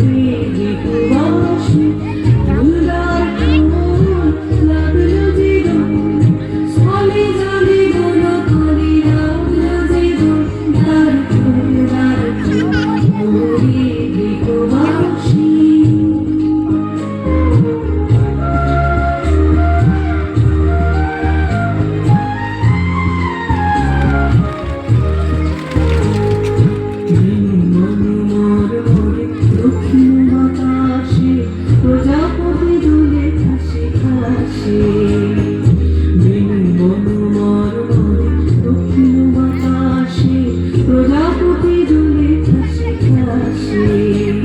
đi Happy to live, touchy.